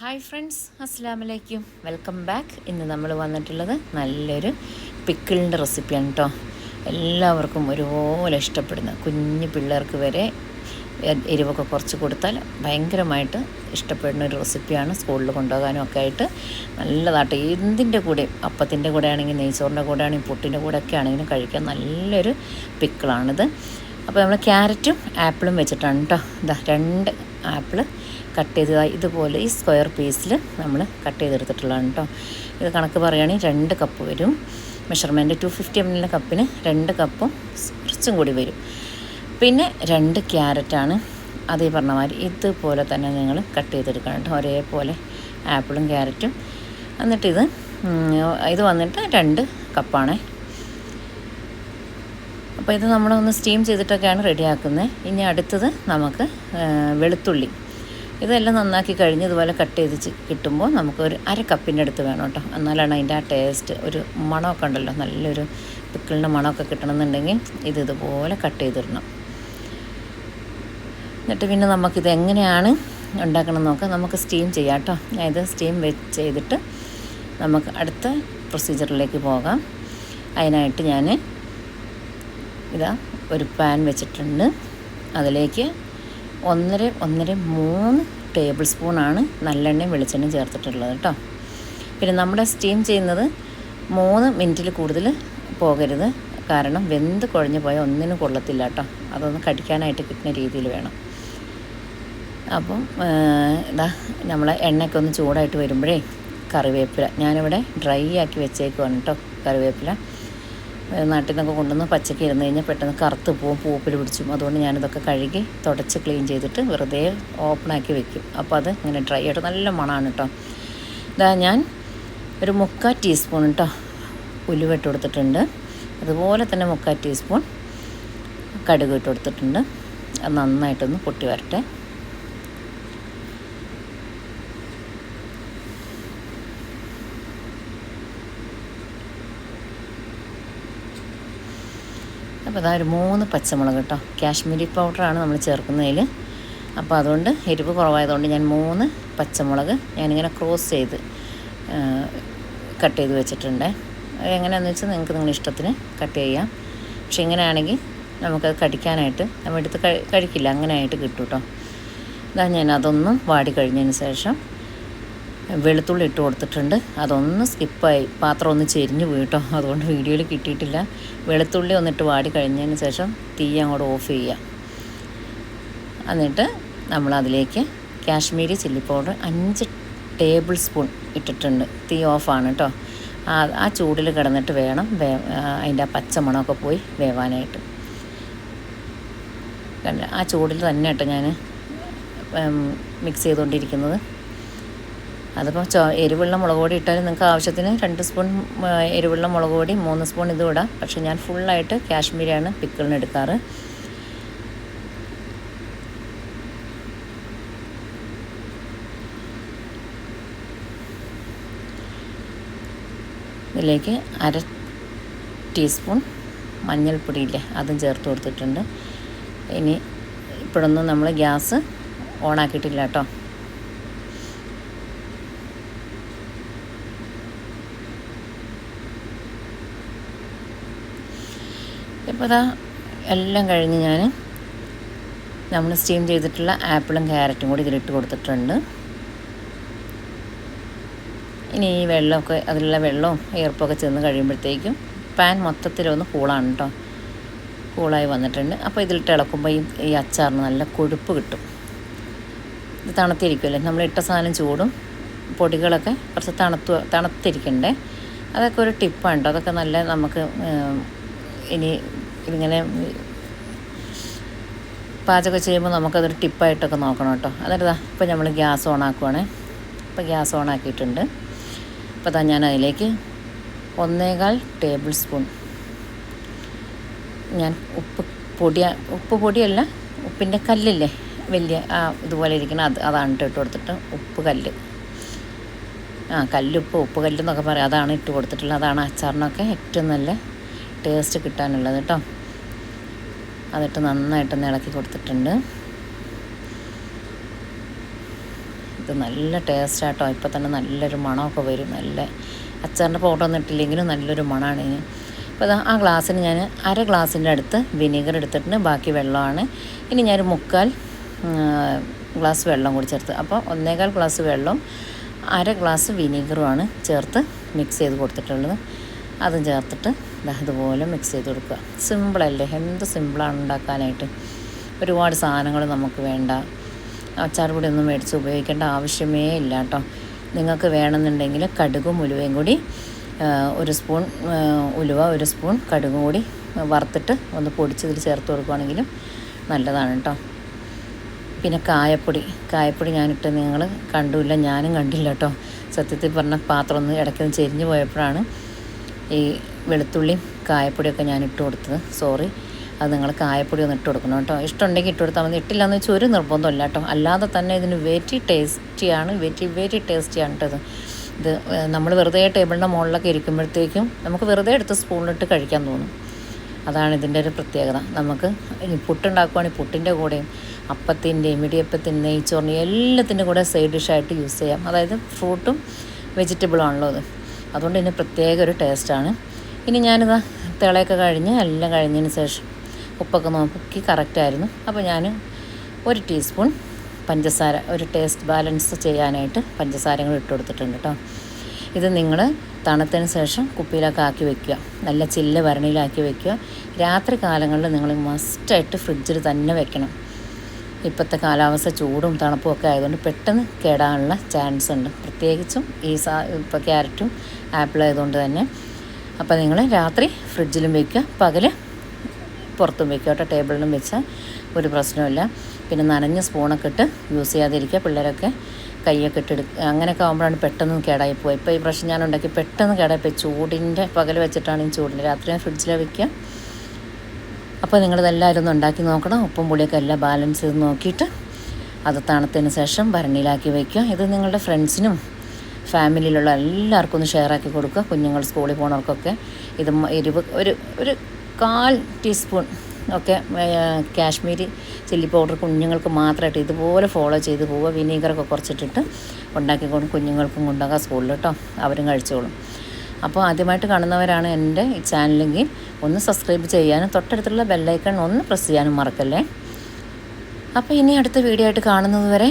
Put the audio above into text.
Hi friends അസ്സാം വലൈക്കും welcome back ഇന്ന് നമ്മൾ വന്നിട്ടുള്ളത് നല്ലൊരു പിക്കിളിന്റെ റെസിപ്പിയാണ് കേട്ടോ എല്ലാവർക്കും ഒരുപോലെ ഇഷ്ടപ്പെടുന്ന കുഞ്ഞു പിള്ളേർക്ക് വരെ എരിവൊക്കെ കുറച്ച് കൊടുത്താൽ ഭയങ്കരമായിട്ട് ഇഷ്ടപ്പെടുന്ന ഒരു റെസിപ്പിയാണ് സ്കൂളിൽ കൊണ്ടുപോകാനും ഒക്കെ ആയിട്ട് നല്ലതാട്ടോ. എന്തിന്റെ കൂടെ? അപ്പത്തിന്റെ കൂടെ ആണെങ്കിൽ നെയ്ച്ചോറിന്റെ കൂടെ ആണെങ്കിൽ പുട്ടിന്റെ കൂടെ ഒക്കെ ആണെങ്കിലും കഴിക്കാൻ നല്ലൊരു പിക്കിളാണിത് അപ്പോൾ നമ്മൾ ക്യാരറ്റും ആപ്പിളും വെച്ചിട്ടാണ് കേട്ടോ ഇതാ രണ്ട് ആപ്പിൾ കട്ട് ചെയ്ത് ഇതുപോലെ ഈ സ്ക്വയർ പീസിൽ നമ്മൾ കട്ട് ചെയ്തെടുത്തിട്ടുള്ളതാണ് കേട്ടോ ഇത് കണക്ക് പറയുകയാണെങ്കിൽ രണ്ട് കപ്പ് വരും. മെഷർമെന്റ് ടു ഫിഫ്റ്റി എം എല്ലിന്റെ കപ്പിന് രണ്ട് കപ്പും കുറച്ചും കൂടി വരും. പിന്നെ രണ്ട് ക്യാരറ്റാണ് അതേ പറഞ്ഞ മാതിരി ഇതുപോലെ തന്നെ നിങ്ങൾ കട്ട് ചെയ്തെടുക്കണം കേട്ടോ ഒരേപോലെ ആപ്പിളും ക്യാരറ്റും എന്നിട്ടിത് ഇത് വന്നിട്ട് രണ്ട് കപ്പാണ് അപ്പോൾ ഇത് നമ്മളൊന്ന് സ്റ്റീം ചെയ്തിട്ടൊക്കെയാണ് റെഡിയാക്കുന്നത് ഇനി അടുത്തത് നമുക്ക് വെളുത്തുള്ളി. ഇതെല്ലാം നന്നാക്കി കഴിഞ്ഞ് ഇതുപോലെ കട്ട് ചെയ്ത് കിട്ടുമ്പോൾ നമുക്ക് ഒരു അര കപ്പിന്റെ അടുത്ത് വേണം കേട്ടോ. എന്നാലാണ് അതിന്റെ ആ ടേസ്റ്റ് ഒരു മണമൊക്കെ ഉണ്ടല്ലോ. നല്ലൊരു പിക്കിളിന്റെ മണമൊക്കെ കിട്ടണമെന്നുണ്ടെങ്കിൽ ഇത് ഇതുപോലെ കട്ട് ചെയ്തിടണം. എന്നിട്ട് പിന്നെ നമുക്കിത് എങ്ങനെയാണ് ഉണ്ടാക്കണം നോക്കാം. നമുക്ക് സ്റ്റീം ചെയ്യാം കേട്ടോ. അതായത് സ്റ്റീം വെച്ച് ചെയ്തിട്ട് നമുക്ക് അടുത്ത പ്രൊസീജിയറിലേക്ക് പോകാം. അതിനായിട്ട് ഞാൻ ഇതാ ഒരു പാൻ വെച്ചിട്ടുണ്ട്. അതിലേക്ക് ഒന്നര ഒന്നര മൂന്ന് ടേബിൾ സ്പൂണാണ് നല്ലെണ്ണയും വെളിച്ചെണ്ണയും ചേർത്തിട്ടുള്ളത് കേട്ടോ. പിന്നെ നമ്മുടെ സ്റ്റീം ചെയ്യുന്നത് മൂന്ന് മിനിറ്റിൽ കൂടുതൽ പോകരുത്. കാരണം വെന്ത് കുഴഞ്ഞു പോയാൽ ഒന്നിനും കൊള്ളത്തില്ല കേട്ടോ. അതൊന്ന് കടിക്കാനായിട്ട് കിട്ടുന്ന രീതിയിൽ വേണം. അപ്പം ഇതാ നമ്മളെ എണ്ണയൊക്കെ ഒന്ന് ചൂടായിട്ട് വരുമ്പോഴേ കറിവേപ്പില ഞാനിവിടെ ഡ്രൈ ആക്കി വെച്ചേക്കുവാണ് കേട്ടോ കറിവേപ്പില. നാട്ടിൽ നിന്നൊക്കെ കൊണ്ടുവന്ന് പച്ചക്ക് ഇരുന്ന് കഴിഞ്ഞാൽ പെട്ടെന്ന് കറുത്ത് പോവും പൂപ്പിൽ പിടിച്ചും. അതുകൊണ്ട് ഞാനിതൊക്കെ കഴുകി തുടച്ച് ക്ലീൻ ചെയ്തിട്ട് വെറുതെ ഓപ്പണാക്കി വെക്കും. അപ്പോൾ അത് ഇങ്ങനെ ഡ്രൈ ആയിട്ട് നല്ല മണമാണ് കേട്ടോ ഇതാ ഞാൻ ഒരു മുക്കാൽ ടീസ്പൂൺ കേട്ടോ ഉലുവ ഇട്ട് കൊടുത്തിട്ടുണ്ട്. അതുപോലെ തന്നെ മുക്കാൽ ടീസ്പൂൺ കടുക് ഇട്ട് കൊടുത്തിട്ടുണ്ട്. അത് നന്നായിട്ടൊന്ന് പൊട്ടി വരട്ടെ. അപ്പോൾ അതാ ഒരു മൂന്ന് പച്ചമുളക് കേട്ടോ. കാശ്മീരി പൗഡറാണ് നമ്മൾ ചേർക്കുന്നതിൽ. അപ്പോൾ അതുകൊണ്ട് എരിവ് കുറവായതുകൊണ്ട് ഞാൻ മൂന്ന് പച്ചമുളക് ഞാനിങ്ങനെ ക്രോസ് ചെയ്ത് കട്ട് ചെയ്ത് വെച്ചിട്ടുണ്ട്. എങ്ങനെയാണെന്ന് വെച്ചാൽ നിങ്ങൾക്ക് നിങ്ങളുടെ ഇഷ്ടത്തിന് കട്ട് ചെയ്യാം. പക്ഷെ ഇങ്ങനെയാണെങ്കിൽ നമുക്കത് കടിക്കാനായിട്ട് നമ്മൾ എടുത്ത് കഴിക്കില്ല അങ്ങനെയായിട്ട് കിട്ടും കേട്ടോ. ഇതാ ഞാൻ അതൊന്നും വാടി കഴിഞ്ഞതിന് ശേഷം വെളുത്തുള്ളി ഇട്ട് കൊടുത്തിട്ടുണ്ട്. അതൊന്ന് സ്കിപ്പായി. പാത്രം ഒന്ന് ചെരിഞ്ഞു വീട്ടോ അതുകൊണ്ട് വീഡിയോയിൽ കിട്ടിയിട്ടില്ല. വെളുത്തുള്ളി ഒന്നിട്ട് വാടി കഴിഞ്ഞതിന് ശേഷം തീ അങ്ങോട്ട് ഓഫ് ചെയ്യുക. എന്നിട്ട് നമ്മൾ അതിലേക്ക് കാശ്മീരി ചില്ലി പൗഡർ അഞ്ച് ടേബിൾ സ്പൂൺ ഇട്ടിട്ടുണ്ട്. തീ ഓഫാണ് കേട്ടോ. ആ ആ ചൂടിൽ കിടന്നിട്ട് വേണം വേ അതിന്റെ ആ പച്ചമണമൊക്കെ പോയി വേവാനായിട്ട്. ആ ചൂടിൽ തന്നെ കേട്ടോ ഞാൻ മിക്സ് ചെയ്തുകൊണ്ടിരിക്കുന്നത്. അതിപ്പോൾ ചോ എരിവുള്ള മുളക് പൊടി ഇട്ടാലും നിങ്ങൾക്ക് ആവശ്യത്തിന് രണ്ട് സ്പൂൺ എരിവുള്ള മുളക് പൊടി മൂന്ന് സ്പൂൺ ഇതും ഇടാം. പക്ഷേ ഞാൻ ഫുള്ളായിട്ട് കാശ്മീരിയാണ് പിക്കിളിന് എടുക്കാറ്. ഇതിലേക്ക് അര ടീസ്പൂൺ മഞ്ഞൾപ്പൊടിയില്ലേ അതും ചേർത്ത് കൊടുത്തിട്ടുണ്ട്. ഇനി ഇപ്പോഴൊന്നും നമ്മൾ ഗ്യാസ് ഓണാക്കിയിട്ടില്ല കേട്ടോ. ഇപ്പോൾ ഇതാ എല്ലാം കഴിഞ്ഞ് ഞാൻ നമ്മൾ സ്റ്റീം ചെയ്തിട്ടുള്ള ആപ്പിളും ക്യാരറ്റും കൂടി ഇതിലിട്ട് കൊടുത്തിട്ടുണ്ട്. ഇനി ഈ വെള്ളമൊക്കെ അതിലുള്ള വെള്ളവും ഈർപ്പൊക്കെ ചെന്ന് കഴിയുമ്പോഴത്തേക്കും പാൻ മൊത്തത്തിലൊന്ന് കൂളാണ് കേട്ടോ കൂളായി വന്നിട്ടുണ്ട്. അപ്പോൾ ഇതിലിട്ട് ഇളക്കുമ്പോൾ ഈ ഈ അച്ചാറിന് നല്ല കൊഴുപ്പ് കിട്ടും. ഇത് തണുത്തിരിക്കുമല്ലേ നമ്മൾ ഇട്ട സാധനം ചൂടും പൊടികളൊക്കെ കുറച്ച് തണുത്തു തണുത്തിരിക്കണ്ടേ? അതൊക്കെ ഒരു ടിപ്പാണ് കേട്ടോ അതൊക്കെ നല്ല നമുക്ക് ഇനി ഇതിങ്ങനെ പാചകം ചെയ്യുമ്പോൾ നമുക്കതൊരു ടിപ്പായിട്ടൊക്കെ നോക്കണം കേട്ടോ. അതായത് ഇപ്പോൾ നമ്മൾ ഗ്യാസ് ഓൺ ആക്കുവാണേ ഇപ്പോൾ ഗ്യാസ് ഓൺ ആക്കിയിട്ടുണ്ട് അപ്പോൾ താ ഞാൻ അതിലേക്ക് ഒന്നേകാൽ ടേബിൾ സ്പൂൺ. ഞാൻ ഉപ്പ് പൊടിയ ഉപ്പ് പൊടിയല്ല ഉപ്പിന്റെ കല്ലില്ലേ? വലിയ ആ ഇതുപോലെ ഇരിക്കണം അത് അതാണ് ഇട്ട് കൊടുത്തിട്ട് ഉപ്പ് കല്ല്. ആ കല്ലുപ്പ് ഉപ്പ് കല്ലെന്നൊക്കെ പറയാം. അതാണ് ഇട്ട് കൊടുത്തിട്ടുള്ളത്. അതാണ് അച്ചാറിനൊക്കെ ഏറ്റവും നല്ല ടേസ്റ്റ് കിട്ടാനുള്ളത് കേട്ടോ അതിട്ട് നന്നായിട്ടൊന്ന് ഇളക്കി കൊടുത്തിട്ടുണ്ട്. ഇത് നല്ല ടേസ്റ്റ് ആട്ടോ. ഇപ്പോൾ തന്നെ നല്ലൊരു മണമൊക്കെ വരും. നല്ല അച്ചാറിന്റെ പൗഡർ ഒന്നും ഇട്ടില്ലെങ്കിലും നല്ലൊരു മണമാണ് ഇതിന് അപ്പോൾ ആ ഗ്ലാസ്സിന് ഞാൻ അര ഗ്ലാസിന്റെ അടുത്ത് വിനീഗർ എടുത്തിട്ടുണ്ട്. ബാക്കി വെള്ളമാണ്. ഇനി ഞാനൊരു മുക്കാൽ ഗ്ലാസ് വെള്ളം കൂടി ചേർത്ത്. അപ്പോൾ ഒന്നേകാൽ ഗ്ലാസ് വെള്ളം അര ഗ്ലാസ് വിനീഗറുമാണ് ചേർത്ത് മിക്സ് ചെയ്ത് കൊടുത്തിട്ടുള്ളത്. അതും ചേർത്തിട്ട് ദാ ഇതുപോലെ മിക്സ് ചെയ്ത് കൊടുക്കുക. സിമ്പിളല്ലേ എന്ത് സിമ്പിളാണ് ഉണ്ടാക്കാനായിട്ട്? ഒരുപാട് സാധനങ്ങൾ നമുക്ക് വേണ്ട. അച്ചാർ പൊടി ഒന്നും മേടിച്ച് ഉപയോഗിക്കേണ്ട ആവശ്യമേ ഇല്ല കേട്ടോ. നിങ്ങൾക്ക് വേണമെന്നുണ്ടെങ്കിൽ കടുകും ഉലുവയും കൂടി ഒരു സ്പൂൺ ഉലുവ ഒരു സ്പൂൺ കടുകും കൂടി വറുത്തിട്ട് ഒന്ന് പൊടിച്ചതിൽ ചേർത്ത് കൊടുക്കുകയാണെങ്കിലും നല്ലതാണ് കേട്ടോ. പിന്നെ കായപ്പൊടി. കായപ്പൊടി ഞാനിട്ട് നിങ്ങൾ കണ്ടില്ല ഞാനും കണ്ടില്ല കേട്ടോ. സത്യത്തിൽ പറഞ്ഞ പാത്രം ഒന്ന് ഇടയ്ക്കൊന്ന് ചെരിഞ്ഞു പോയപ്പോഴാണ് ഈ വെളുത്തുള്ളിയും കായപ്പൊടിയൊക്കെ ഞാൻ ഇട്ട് കൊടുത്തത്. സോറി അത് നിങ്ങൾ കായപ്പൊടി ഒന്ന് ഇട്ട് കൊടുക്കണം കേട്ടോ. ഇഷ്ടമുണ്ടെങ്കിൽ ഇട്ട് കൊടുത്താൽ മതി. ഇട്ടില്ല എന്ന് വെച്ചാൽ ഒരു നിർബന്ധമില്ല കേട്ടോ. അല്ലാതെ തന്നെ ഇതിന് വെരി ടേസ്റ്റിയാണ് വെരി വെരി ടേസ്റ്റിയാണ് കേട്ടോ ഇത്. നമ്മൾ വെറുതെ ടേബിളിന്റെ മുകളിലൊക്കെ ഇരിക്കുമ്പോഴത്തേക്കും നമുക്ക് വെറുതെ എടുത്ത് സ്പൂണിലിട്ട് കഴിക്കാൻ തോന്നും. അതാണ് ഇതിന്റെ ഒരു പ്രത്യേകത. നമുക്ക് പുട്ടുണ്ടാക്കുവാണെങ്കിൽ പുട്ടിന്റെ കൂടെയും അപ്പത്തിന്റെയും ഇടിയപ്പത്തിന്റെ നെയ്ച്ചോറിന്റെ എല്ലാത്തിന്റെ കൂടെ സൈഡ് ഡിഷായിട്ട് യൂസ് ചെയ്യാം. അതായത് ഫ്രൂട്ടും വെജിറ്റബിളും ആണല്ലോ അത് അതുകൊണ്ട് ഇതിന് പ്രത്യേക ഒരു ടേസ്റ്റാണ് ഇനി ഞാനിതാ തിളയൊക്കെ കഴിഞ്ഞ് എല്ലാം കഴിഞ്ഞതിന് ശേഷം ഉപ്പൊക്കെ നോക്കി കറക്റ്റായിരുന്നു അപ്പോൾ ഞാൻ ഒരു ടീസ്പൂൺ പഞ്ചസാര ഒരു ടേസ്റ്റ് ബാലൻസ് ചെയ്യാനായിട്ട് പഞ്ചസാര ഇട്ട് കൊടുത്തിട്ടുണ്ട് കേട്ടോ ഇത് നിങ്ങൾ തണുത്തതിന് ശേഷം കുപ്പിയിലൊക്കെ ആക്കി വെക്കുക. നല്ല ചില്ല് ഭരണിയിലാക്കി വെക്കുക. രാത്രി കാലങ്ങളിൽ നിങ്ങൾ മസ്റ്റായിട്ട് ഫ്രിഡ്ജിൽ തന്നെ വെക്കണം. ഇപ്പോഴത്തെ കാലാവസ്ഥ ചൂടും തണുപ്പും ഒക്കെ ആയതുകൊണ്ട് പെട്ടെന്ന് കേടാനുള്ള ചാൻസ് ഉണ്ട്. പ്രത്യേകിച്ചും ഈ സാ ഇപ്പോൾ ക്യാരറ്റും ആപ്പിൾ ആയതുകൊണ്ട് തന്നെ. അപ്പോൾ നിങ്ങൾ രാത്രി ഫ്രിഡ്ജിലും വയ്ക്കുക പകൽ പുറത്തും വയ്ക്കുക കേട്ടോ. ടേബിളിലും വെച്ചാൽ ഒരു പ്രശ്നമില്ല പിന്നെ നനഞ്ഞ സ്പൂണൊക്കെ ഇട്ട് യൂസ് ചെയ്യാതിരിക്കുക. പിള്ളേരൊക്കെ കൈയൊക്കെ ഇട്ടെടുക്കുക അങ്ങനെയൊക്കെ ആകുമ്പോഴാണ് പെട്ടെന്ന് കേടായി പോയി ഇപ്പോൾ ഈ പ്രശ്നം ഞാൻ ഉണ്ടാക്കി പെട്ടെന്ന് കേടായിപ്പോയി ചൂടിന്റെ പകൽ വെച്ചിട്ടാണ് ഈ ചൂടിന്റെ രാത്രി ഫ്രിഡ്ജിൽ വയ്ക്കുക അപ്പോൾ നിങ്ങളിതെല്ലാവരും ഒന്ന് ഉണ്ടാക്കി നോക്കണം. ഉപ്പും പുളിയൊക്കെ എല്ലാം ബാലൻസ് ചെയ്ത് നോക്കിയിട്ട് അത് തണുത്തതിന് ശേഷം ഭരണിയിലാക്കി വയ്ക്കുക ഇത് നിങ്ങളുടെ ഫ്രണ്ട്സിനും ഫാമിലിയിലുള്ള എല്ലാവർക്കും ഒന്ന് ഷെയർ ആക്കി കൊടുക്കുക. കുഞ്ഞുങ്ങൾ സ്കൂളിൽ പോണവർക്കൊക്കെ ഇത് എരിവ് ഒരു ഒരു കാൽ ടീസ്പൂൺ ഒക്കെ കാശ്മീരി ചില്ലി പൗഡർ കുഞ്ഞുങ്ങൾക്ക് മാത്രമായിട്ട് ഇതുപോലെ ഫോളോ ചെയ്ത് പോവുക. വിനീഗറൊക്കെ കുറച്ചിട്ടിട്ട് ഉണ്ടാക്കി കൊണ്ട് കുഞ്ഞുങ്ങൾക്കും കൊണ്ടുപോകാം സ്കൂളിൽ കേട്ടോ അവരും കഴിച്ചോളും. അപ്പോൾ ആദ്യമായിട്ട് കാണുന്നവരാണ് എന്റെ ചാനലെങ്കിൽ ഒന്ന് സബ്സ്ക്രൈബ് ചെയ്യാനും തൊട്ടടുത്തുള്ള ബെല്ലൈക്കൺ ഒന്ന് പ്രസ് ചെയ്യാനും മറക്കല്ലേ. അപ്പോൾ ഇനി അടുത്ത വീഡിയോ ആയിട്ട് കാണുന്നത് വരെ